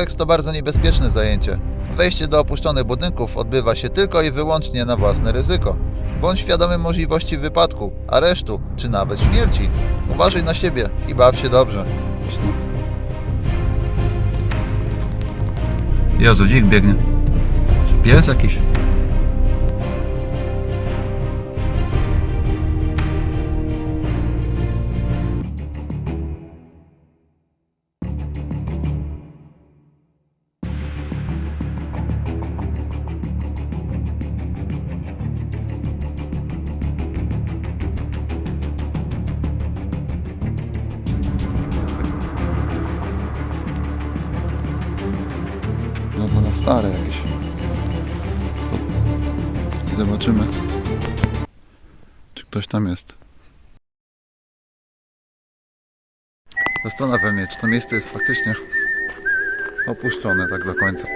Urbex to bardzo niebezpieczne zajęcie. Wejście do opuszczonych budynków odbywa się tylko i wyłącznie na własne ryzyko. Bądź świadomy możliwości wypadku, aresztu czy nawet śmierci. Uważaj na siebie i baw się dobrze. Jezu, dzik biegnie. Czy pies jakiś? Stare jakieś. Zobaczymy, czy ktoś tam jest. Zastanawiam się, czy to miejsce jest faktycznie opuszczone tak do końca.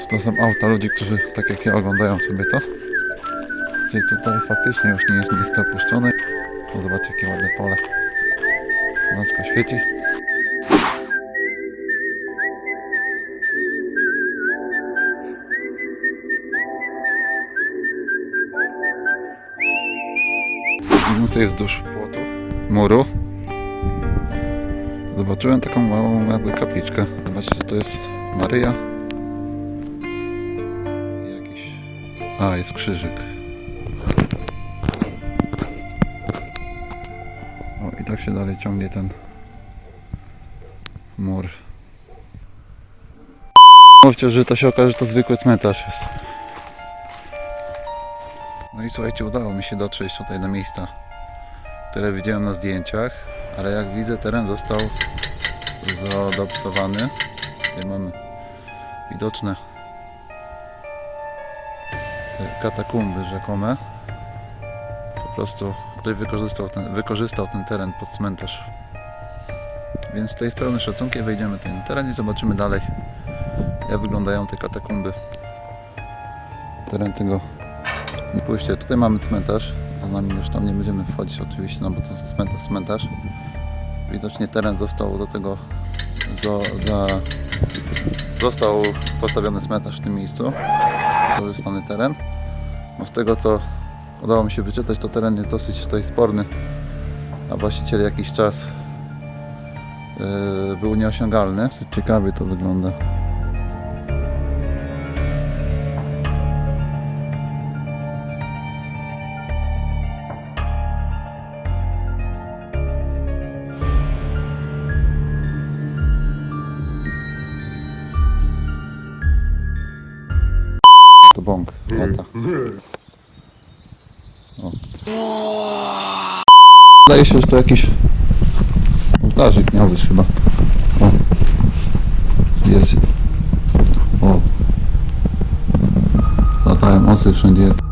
Czy to są auta ludzi, którzy tak jak ja oglądają sobie to? Czy tutaj faktycznie już nie jest miejsce opuszczone? No zobaczcie jakie ładne pole. Słoneczko świeci. Idąc sobie wzdłuż płotu, muru, zobaczyłem taką małą jakby kapliczkę. Zobaczcie, to jest Maryja. Jakiś... A, jest krzyżyk. O, i tak się dalej ciągnie ten mur. Mówcie, że to się okaże, że to zwykły cmentarz jest. No i słuchajcie, udało mi się dotrzeć tutaj do miejsca, które widziałem na zdjęciach, ale jak widzę teren został zaadaptowany. Tutaj mamy widoczne te katakumby rzekome. Po prostu ktoś wykorzystał ten, wykorzystał ten teren pod cmentarz. Więc z tej strony szacunkiem wejdziemy ten teren i zobaczymy dalej jak wyglądają te katakumby. Teren tego Spójrzcie, tutaj mamy cmentarz. Za nami już tam nie będziemy wchodzić oczywiście, no bo to jest cmentarz. Widocznie teren został do tego za, za, został postawiony cmentarz w tym miejscu. Wykorzystany teren. No z tego co udało mi się wyczytać, to teren jest dosyć tutaj sporny. A właściciel jakiś czas yy, był nieosiągalny. Ciekawie to wygląda. To jakiś ołtarzyk miał być chyba. O. Jest. O. Latają osy wszędzie.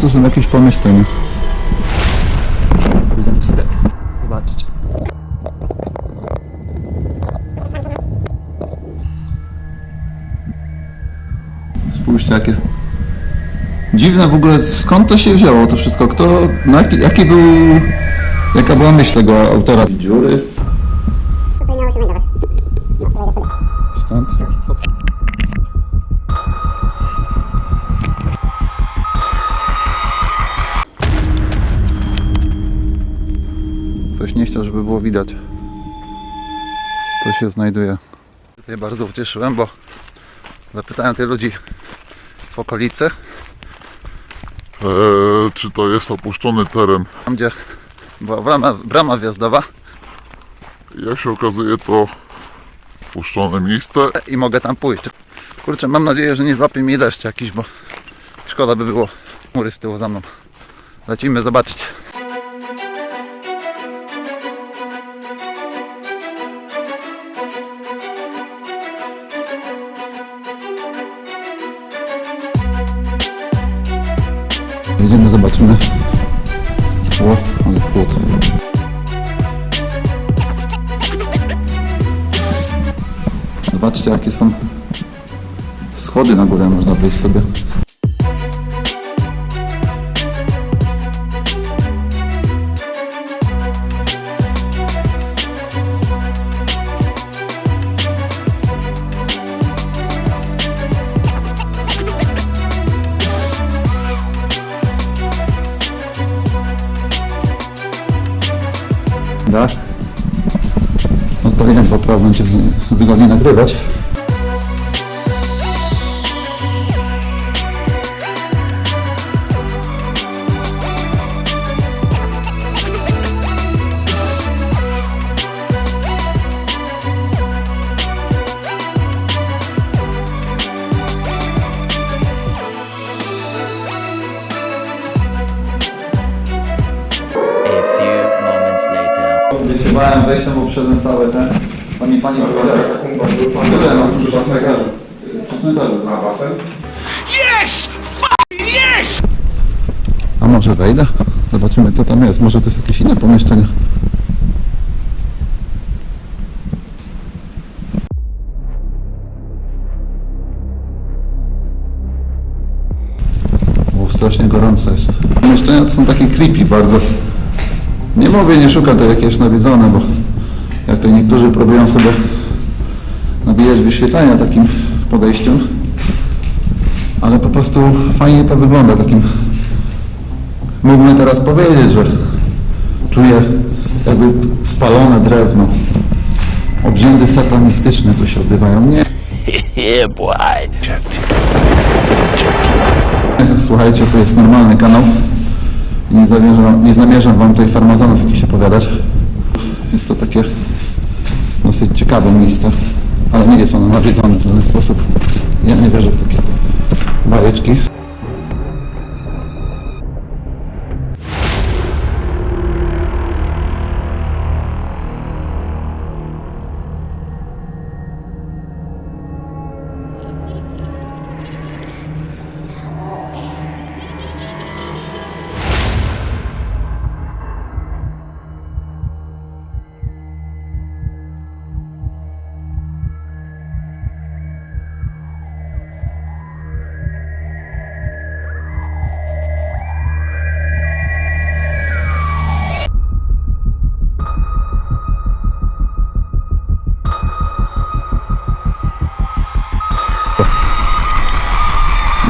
To są jakieś pomieszczenia. Będziemy sobie zobaczyć. Spójrzcie jakie dziwne w ogóle skąd to się wzięło to wszystko? Kto, no jaki, jaki był, jaka była myśl tego autora? Dziury? Widać. Co się znajduje. Tutaj bardzo ucieszyłem, bo zapytałem tych ludzi w okolicy, Eee, czy to jest opuszczony teren? tam gdzie była brama, brama wjazdowa Jak się okazuje, to opuszczone miejsce. i mogę tam pójść. Kurczę, mam nadzieję, że nie złapie mnie deszcz jakiś, bo szkoda by było mury z tyłu za mną. Lecimy zobaczyć. Wejdziemy, zobaczymy. O, ale płot. Zobaczcie, jakie są schody na górę, można wejść sobie. Tak? Odpaliłem poprawę, będzie wygodnie nagrywać. Bałem wejść, no bo przeszedłem całe ten. Pani, pani powiedziała. Byłem na przy cmentarzu. Przy cmentarzu. Na basen? A może wejdę? Zobaczymy co tam jest. Może to jest jakieś inne pomieszczenie. O, strasznie gorąco jest. Pomieszczenia to są takie creepy bardzo. Nie mówię, nie szukam to jakieś nawiedzone, bo jak to niektórzy próbują sobie nabijać wyświetlenia takim podejściem, ale po prostu fajnie to wygląda takim Mógłbym teraz powiedzieć, że czuję jakby spalone drewno. Obrzędy satanistyczne tu się odbywają. Nie, słuchajcie, to jest normalny kanał. Nie zamierzam, nie zamierzam wam tutaj farmazonów jakichś opowiadać. Jest to takie dosyć ciekawe miejsce, ale nie jest ono nawiedzone w żaden sposób. Ja nie wierzę w takie bajeczki.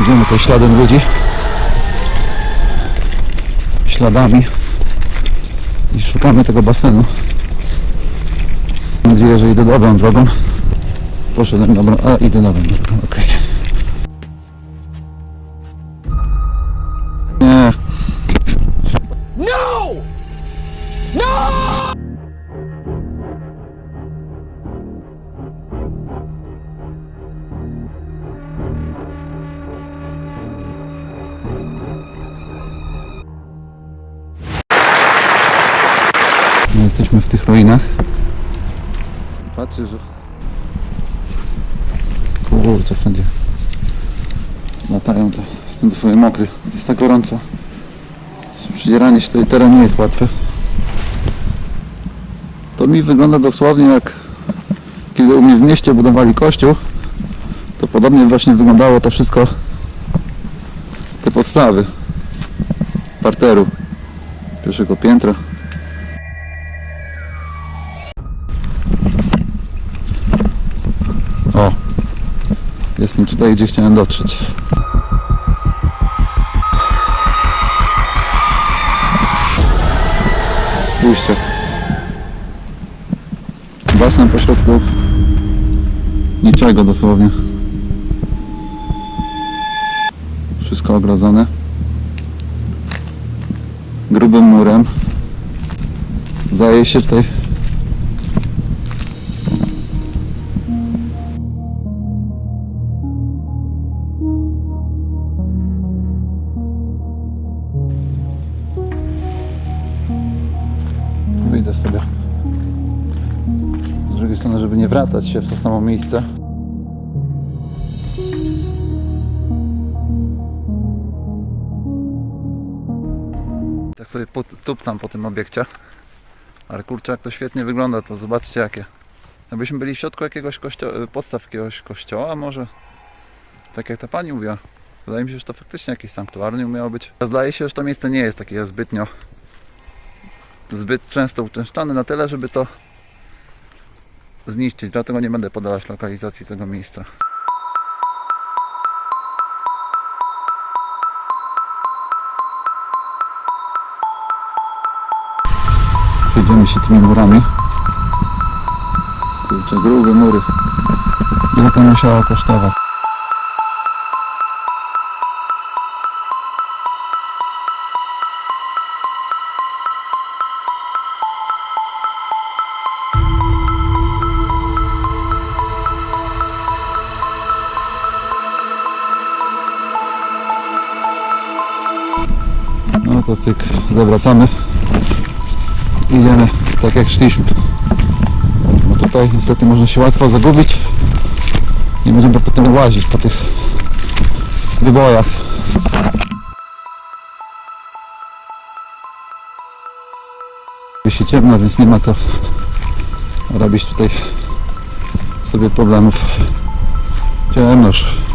Idziemy tutaj śladem ludzi. Śladami. I szukamy tego basenu. Mam nadzieję, że idę dobrą drogą. Poszedłem dobrą, a idę dobrą drogą, okej. Nie. Jesteśmy w tych ruinach. Patrzcie, że... Kurczę, wszędzie latają te... Jestem dosłownie mokry. Jest tak gorąco. Przydzieranie się tutaj teren nie jest łatwe. To mi wygląda dosłownie jak kiedy u mnie w mieście budowali kościół, to podobnie właśnie wyglądało to wszystko te podstawy parteru pierwszego piętra. Jestem tutaj, gdzie chciałem dotrzeć. Spójrzcie. Basen pośrodku niczego dosłownie. Wszystko ogrodzone. Grubym murem. Zaje się tutaj sobie z drugiej strony, żeby nie wracać się w to samo miejsce. tak sobie tuptam po tym obiekcie. Ale kurczę, jak to świetnie wygląda, to zobaczcie jakie. Jakbyśmy byli w środku jakiegoś kościoła, podstaw jakiegoś kościoła, może tak jak ta pani mówiła. Wydaje mi się, że to faktycznie jakieś sanktuarium miało być. Zdaje się, że to miejsce nie jest takie zbytnio zbyt często uczęszczane na tyle, żeby to zniszczyć. Dlatego nie będę podawać lokalizacji tego miejsca. Przejdziemy się tymi murami. Kurczę, grube mury. Ile to musiało kosztować? Cyk, zawracamy. Idziemy tak jak szliśmy. Bo tutaj niestety można się łatwo zagubić. Nie będziemy potem łazić po tych wybojach. Się ciemno, więc nie ma co robić tutaj sobie problemów. Ciemnoż.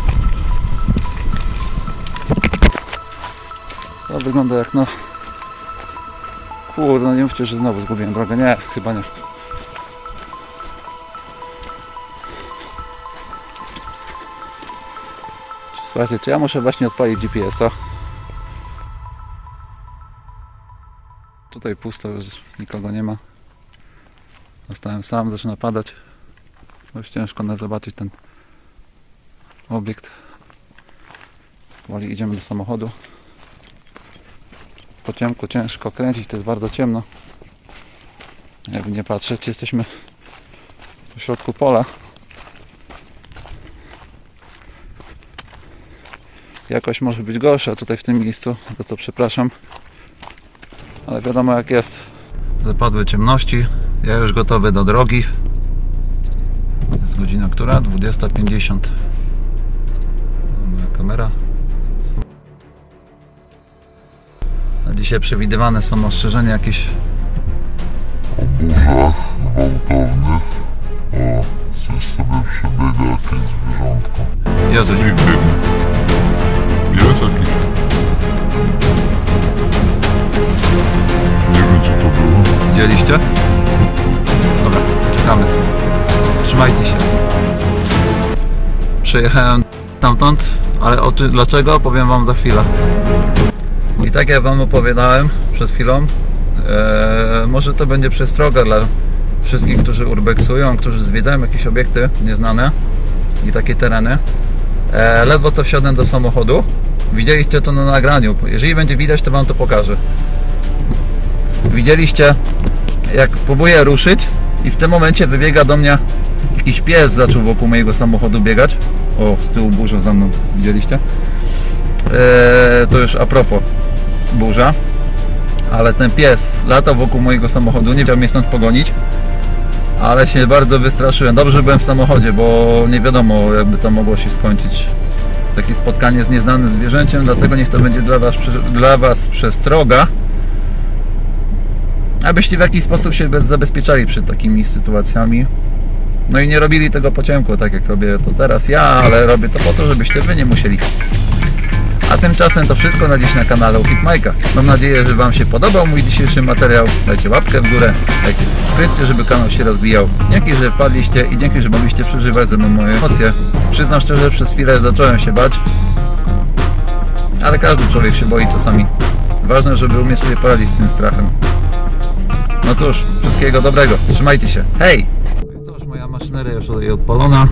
To wygląda jak na... Kurde, no nie mówcie, że znowu zgubiłem drogę. Nie, chyba nie. Słuchajcie, czy ja muszę właśnie odpalić GPS-a? Tutaj pusto, już nikogo nie ma. Zostałem sam, zaczyna padać. Już ciężko na zobaczyć ten obiekt. Powoli idziemy do samochodu. Po ciemku ciężko kręcić, to jest bardzo ciemno. Jakby nie patrzeć, jesteśmy w środku pola. Jakoś może być gorsza tutaj w tym miejscu, za to przepraszam. Ale wiadomo jak jest. Zapadły ciemności, ja już gotowy do drogi. Jest godzina która? 20.50. Moja kamera. Dzisiaj przewidywane są ostrzeżenia jakieś burzach gwałtownych. O, coś sobie przebiega jakieś zwierzątko. Jezu, Dzik biegnie. Jest jakiś. Nie wiem co to było. Widzieliście? Dobra, czekamy. Trzymajcie się. Przyjechałem stamtąd, ale o ty, dlaczego powiem Wam za chwilę. Tak jak Wam opowiadałem przed chwilą, e, może to będzie przestroga dla wszystkich, którzy urbexują, którzy zwiedzają jakieś obiekty nieznane i takie tereny. E, ledwo to wsiadłem do samochodu. Widzieliście to na nagraniu. Jeżeli będzie widać, to Wam to pokażę. Widzieliście jak próbuję ruszyć i w tym momencie wybiega do mnie jakiś pies zaczął wokół mojego samochodu biegać. O, z tyłu burza za mną, widzieliście? Eee, to już a propos burza. Ale ten pies latał wokół mojego samochodu, nie chciał mnie stąd pogonić. Ale się bardzo wystraszyłem. Dobrze, że byłem w samochodzie, bo nie wiadomo jakby to mogło się skończyć. Takie spotkanie z nieznanym zwierzęciem, dlatego niech to będzie dla Was, dla was przestroga abyście w jakiś sposób się bez- zabezpieczali przed takimi sytuacjami. No i nie robili tego po tak jak robię to teraz ja, ale robię to po to, żebyście wy nie musieli. A tymczasem to wszystko na dziś na kanale u Hitmajka. Mam nadzieję, że Wam się podobał mój dzisiejszy materiał. Dajcie łapkę w górę, dajcie subskrypcję, żeby kanał się rozwijał. Dzięki, że wpadliście i dzięki, że mogliście przeżywać ze mną moje emocje. Przyznam szczerze, przez chwilę zacząłem się bać. Ale każdy człowiek się boi czasami. Ważne, żeby umieć sobie poradzić z tym strachem. No cóż, wszystkiego dobrego. Trzymajcie się. Hej! No i cóż, moja maszyneria już odpalona.